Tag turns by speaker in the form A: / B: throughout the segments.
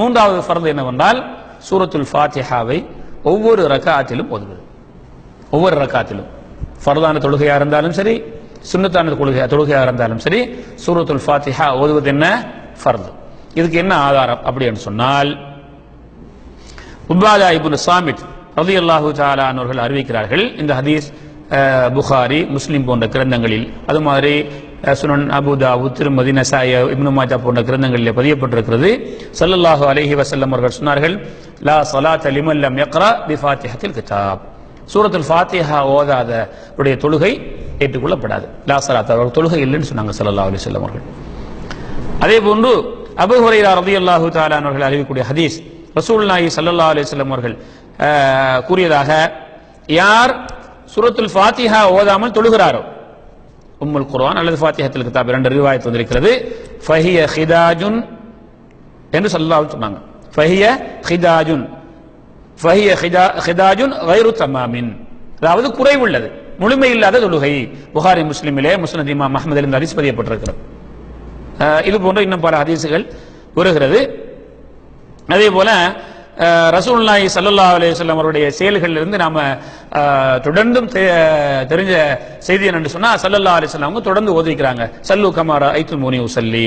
A: மூன்றாவது ஃபர்து என்னவென்றால் சூரத்துல் ஃபாத்திஹாவை ஒவ்வொரு ரக்காத்திலும் ஓதுவது ஒவ்வொரு ரக்காத்திலும். ஃபர்தான தொழுகையா இருந்தாலும் சரி சுண்ணத்தான தொழுகையா தொழுகையாக இருந்தாலும் சரி சூரத்துல் ஃபாத்திஹா ஓதுவது என்ன? ஃபர்து. இதுக்கு என்ன ஆதாரம் அப்படின்னு சொன்னால் உபாதா இபுன் சாமித் ரதி அல்லாஹு அவர்கள் அறிவிக்கிறார்கள். இந்த ஹதீஸ் புகாரி முஸ்லிம் போன்ற கிரந்தங்களில். அது மாதிரி சுனன் அபு திருமதி நசாய இப்னு மாஜா போன்ற கிரந்தங்களில் பதியப்பட்டிருக்கிறது. சல்லல்லாஹு அலஹி வசல்லம் அவர்கள் சொன்னார்கள் லா ஸலாத்த லிமன் யக்ரா பி ஃபாத்திஹத்தில் கிதாப். சூரத்தில் ஃபாத்திஹா ஓதாத உடைய தொழுகை ஏற்றுக்கொள்ளப்படாது. லா சலாத் அவர்கள் தொழுகை இல்லைன்னு சொன்னாங்க ஸல்லல்லாஹு அலி வஸல்லம் அவர்கள். அதே போன்று அபு ஹுரைரா ரலியல்லாஹு தாலா அவர்கள் அறிவிக்கூடிய ஹதீஸ் ரசூலுல்லாஹி நாயி அலைஹி வஸல்லம் அவர்கள் கூறியதாக யார் சுரத்துல் ஃபாத்திஹா ஓதாமல் தொழுகிறாரோ உம்முல் குர்வான் அல்லது ஃபாத்திஹத்தில் கிதாப் இரண்டு ரிவாயத்து வந்திருக்கிறது. ஃபஹிய ஹிதாஜுன் என்று ஸல்லல்லாஹு சொன்னாங்க. ஃபஹிய ஹிதாஜுன். ஃபஹிய ஹிதா- ஹிதாஜுன் கைரு தமாமின். அதாவது குறைவுள்ளது. முழுமை இல்லாத தொழுகை. புகாரி முஸ்லிமிலே முஸ்லிம் இமாம் அஹ்மதில் இந்த ஹதீஸ் பதியப்பட்டிருக்கிறது. இது போன்ற இன்னும் பல ஹதீஸுகள் வருகிறது. அதே போல அஹ், சல்லா ஸல்லல்லாஹு அலைஹி அவருடைய செயல்களிலிருந்து நாம தொடர்ந்தும் தெ- தெரிஞ்ச செய்தி என்னன்னு சொன்னா சல்லல்லா அலிஸ்லாம் அவங்க தொடர்ந்து ஓதிக்கிறாங்க. சல்லு கமாரா ஐத்து மூனி உசல்லி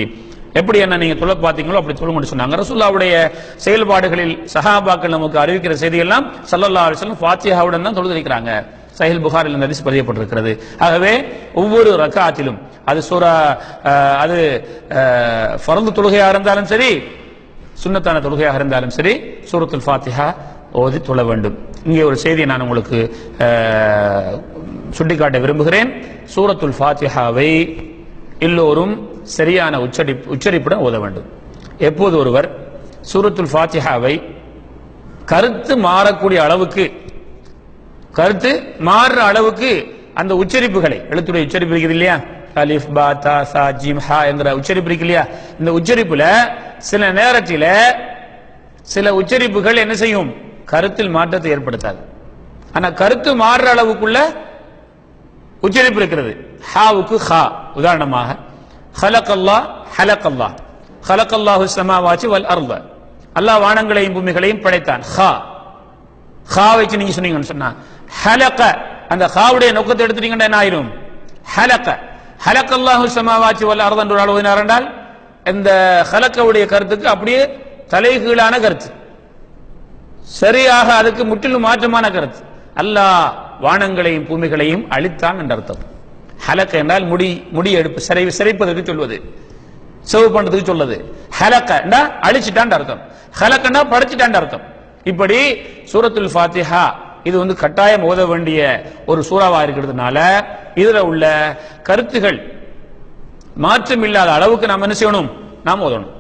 A: எப்படி என்ன நீங்க தொலை பார்த்தீங்களோ அப்படி தொழுங்கன்னு சொன்னாங்க. ரசூல்லாவுடைய செயல்பாடுகளில் சஹாபாக்கள் நமக்கு அறிவிக்கிற செய்தியெல்லாம் சல்லல்லா அலிஸ்லாம் ஃபாத்தியாவுடன் தான் தான் தொழுதிருக்கிறாங்க சஹில் புகாரில் இந்த ஹதீஸ் பதியப்பட்டிருக்கிறது. ஆகவே ஒவ்வொரு ரக்காத்திலும் அது சூரா அது அஹ், தொழுகையாக இருந்தாலும் சரி சுன்னத்தான தொழுகையாக இருந்தாலும் சரி சூரத்துல் ஃபாத்திஹா ஓதி தொழ வேண்டும். இங்கே ஒரு செய்தியை நான் உங்களுக்கு சுட்டிக்காட்ட விரும்புகிறேன். சூரத்துல் ஃபாத்திஹாவை எல்லோரும் சரியான உச்சரி உச்சரிப்புடன் ஓத வேண்டும். எப்போது ஒருவர் சூரத்துல் ஃபாத்திஹாவை கருத்து மாறக்கூடிய அளவுக்கு கருத்து மாறுற அளவுக்கு அந்த உச்சரிப்புகளை எழுத்துடைய உச்சரிப்பு இருக்குது இல்லையா? அலிஃப் பா தா சா ஜிம் ஹா என்கிற உச்சரிப்பு இருக்கு இல்லையா? இந்த உச்சரிப்புல சில நேரத்தில் சில உச்சரிப்புகள் என்ன செய்யும்? கருத்தில் மாற்றத்தை ஏற்படுத்தாது. ஆனா கருத்து மாறுற அளவுக்குள்ள உச்சரிப்பு இருக்கிறது. ஹாவுக்கு ஹா உதாரணமாக ஹலக்கல்லா ஹலக்கல்லா ஹலக்கல்லாஹு சமாவாச்சு வல் அர்ல அல்லாஹ் வானங்களையும் பூமிகளையும் படைத்தான். ஹா. ஹா வச்சு நீங்க சொன்னீங்கன்னு சொன்னா ஹலக்க அந்த ஹாவுடைய நோக்கத்தை எடுத்துட்டீங்கன்னா என்ன ஆயிரும்? ஹலக்க ஹலக்கல்லாஹு சமாவாச்சு வல் அருள் என்று ஒரு அளவு என்றால் இந்த ஹலக்கவுடைய கருத்துக்கு அப்படியே தலைகீழான கருத்து. சரியாக அதுக்கு முற்றிலும் மாற்றமான கருத்து. அல்லாஹ் வானங்களையும் பூமிகளையும் அழித்தான் என்ற அர்த்தம். ஹலக்க என்றால் முடி முடி எடுப்பு சிறை சிறைப்பதற்கு சொல்வது. செவ் பண்றதுக்கு சொல்லுது ஹலக்கண்டா அழிச்சிட்டான் அர்த்தம். ஹலக்கண்டா படைச்சிட்டான் அர்த்தம். இப்படி சூரத்துல் ஃபாத்திஹா இது வந்து கட்டாயம் ஓத வேண்டிய ஒரு சூறாவா இருக்கிறதுனால இதுல உள்ள கருத்துகள் மாற்றம் இல்லாத அளவுக்கு நாம் என்ன செய்யணும்? நாம் ஓதணும்.